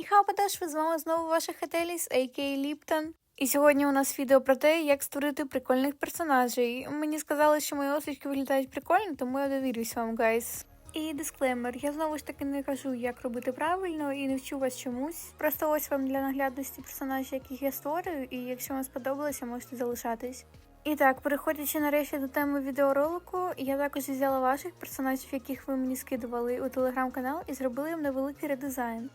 Ніхао подошви, з вами знову ваша Хетеліс, а.к.а. Ліптон. І сьогодні у нас відео про те, як створити прикольних персонажей. Мені сказали, що мої осочки виглядають прикольно, тому я довірюсь вам, гайс. І дисклеймер, я знову ж таки не кажу, як робити правильно і не вчу вас чомусь. Просто ось вам для наглядності персонажів, яких я створюю, і якщо вам сподобалося, можете залишатись. І так, переходячи нарешті до теми відеоролику, я також взяла ваших персонажів, яких ви мені скидували у телеграм-канал, і зробила їм невеликий редизайн.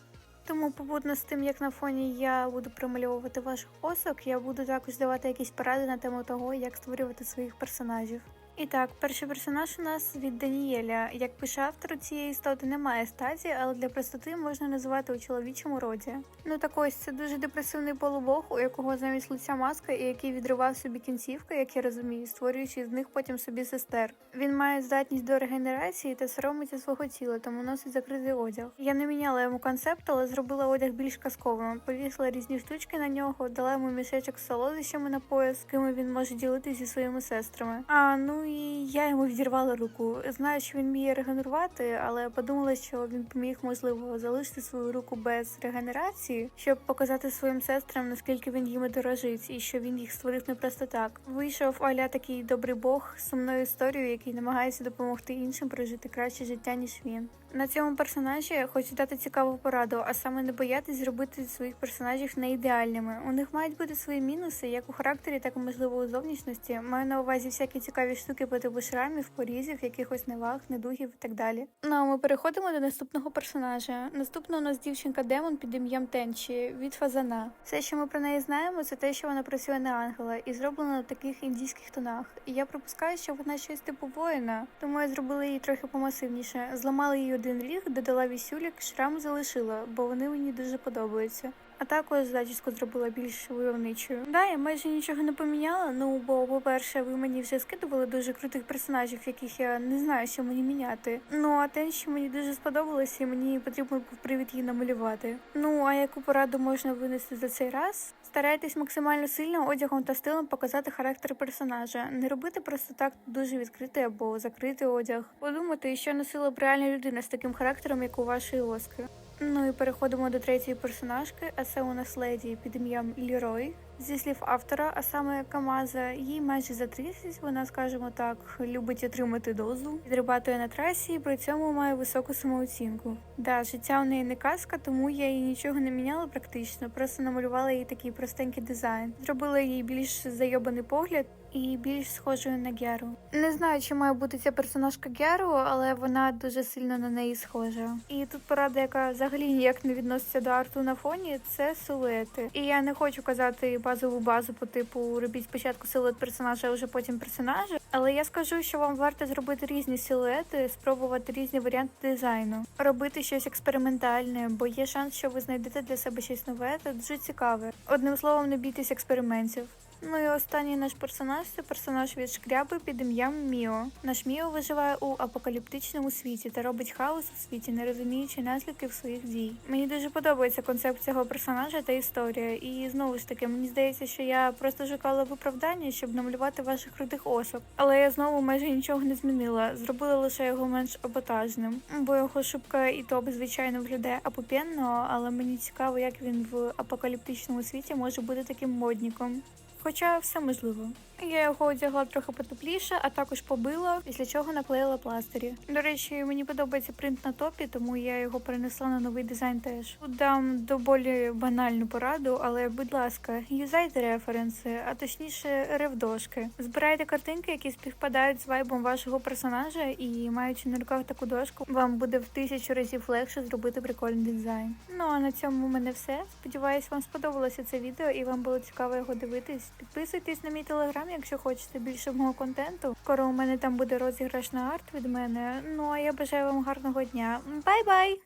Тому побудно з тим, як на фоні я буду промальовувати ваших осок, я буду також давати якісь поради на тему того, як створювати своїх персонажів. І так, перший персонаж у нас від Даніеля. Як пише автор, у цієї істоти немає статі, але для простоти можна називати у чоловічому роді. Ну так ось це дуже депресивний полубог, у якого замість лиця маска, і який відривав собі кінцівки, як я розумію, створюючи з них потім собі сестер. Він має здатність до регенерації та соромиться свого тіла, тому носить закритий одяг. Я не міняла йому концепт, але зробила одяг більш казковим. Повісила різні штучки на нього, дала йому мішечок з солодощами на пояс, з ким він може ділитися зі своїми сестрами. А ну і я йому відірвала руку. Знаю, що він вміє регенерувати, але подумала, що він поміг можливо залишити свою руку без регенерації, щоб показати своїм сестрам, наскільки він їми дорожить, і що він їх створив не просто так. Вийшов аля такий добрий бог з сумною історією, який намагається допомогти іншим прожити краще життя ніж він. На цьому персонажі хочу дати цікаву пораду, а саме не боятись зробити своїх персонажів не ідеальними. У них мають бути свої мінуси, як у характері, так і можливо у зовнішності. Маю на увазі всякі цікаві штуки типу шрамів, порізів, якихось неваг, недугів і так далі. Ну а ми переходимо до наступного персонажа. Наступна у нас дівчинка демон під ім'ям Тенчі від Фазана. Все, що ми про неї знаємо, це те, що вона працює на ангела і зроблена на таких індійських тонах. І я припускаю, що вона щось типу воїна, тому я зробила її трохи помасивніше. Зламала її один ріг, додала вісюлік, шрам залишила, бо вони мені дуже подобаються. А також зачіску зробила більш войовничою. Да, я майже нічого не поміняла. Ну бо, по-перше, ви мені вже скидували дуже крутих персонажів, яких я не знаю, що мені міняти. Ну а те, що мені дуже сподобалося, і мені потрібно був привід її намалювати. Ну а яку пораду можна винести за цей раз? Старайтесь максимально сильно одягом та стилем показати характер персонажа. Не робити просто так дуже відкритий або закритий одяг. Подумати, що носила б реальна людина з таким характером, як у вашої оски. Ну і переходимо до третьої персонажки, а це у нас леді під ім'ям Лірой. Зі слів автора, а саме Камаза, їй майже за 30, вона, скажімо так, любить отримати дозу, відрибатує на трасі і при цьому має високу самооцінку. Да, життя у неї не казка, тому я їй нічого не міняла практично, просто намалювала їй такий простенький дизайн. Зробила їй більш зайобаний погляд і більш схожою на Геру. Не знаю, чи має бути ця персонажка Геру, але вона дуже сильно на неї схожа. І тут порада, яка взагалі ніяк не відноситься до арту на фоні, це силуети. І я не хочу казати базову базу по типу робіть спочатку силует персонажа, а вже потім персонажа. Але я скажу, що вам варто зробити різні силуети, спробувати різні варіанти дизайну, робити щось експериментальне, бо є шанс, що ви знайдете для себе щось нове та дуже цікаве. Одним словом, не бійтесь експериментів. Ну і останній наш персонаж це персонаж від шкряби під ім'ям Міо. Наш Міо виживає у апокаліптичному світі та робить хаос у світі, не розуміючи наслідків своїх дій. Мені дуже подобається концепт цього персонажа та історія. І знову ж таки, мені здається, що я просто шукала виправдання, щоб намалювати ваших крутих осок. Але я знову майже нічого не змінила. Зробила лише його менш аботажним, бо його шубка і топ, звичайно, виглядає апопенно, але мені цікаво, як він в апокаліптичному світі може бути таким модніком. Хоча все можливо. Я його одягла трохи потепліше, а також побила, після чого наклеїла пластирі. До речі, мені подобається принт на топі, тому я його перенесла на новий дизайн теж. Тут дам доволі банальну пораду, але будь ласка, юзайте референси, а точніше ревдошки. Збирайте картинки, які співпадають з вайбом вашого персонажа, і маючи на руках таку дошку, вам буде в тисячу разів легше зробити прикольний дизайн. Ну а на цьому у мене все. Сподіваюсь, вам сподобалося це відео і вам було цікаво його дивитись. Підписуйтесь на мій телеграм, якщо хочете більше мого контенту. Скоро у мене там буде розіграш на арт від мене. Ну а я бажаю вам гарного дня. Бай-бай!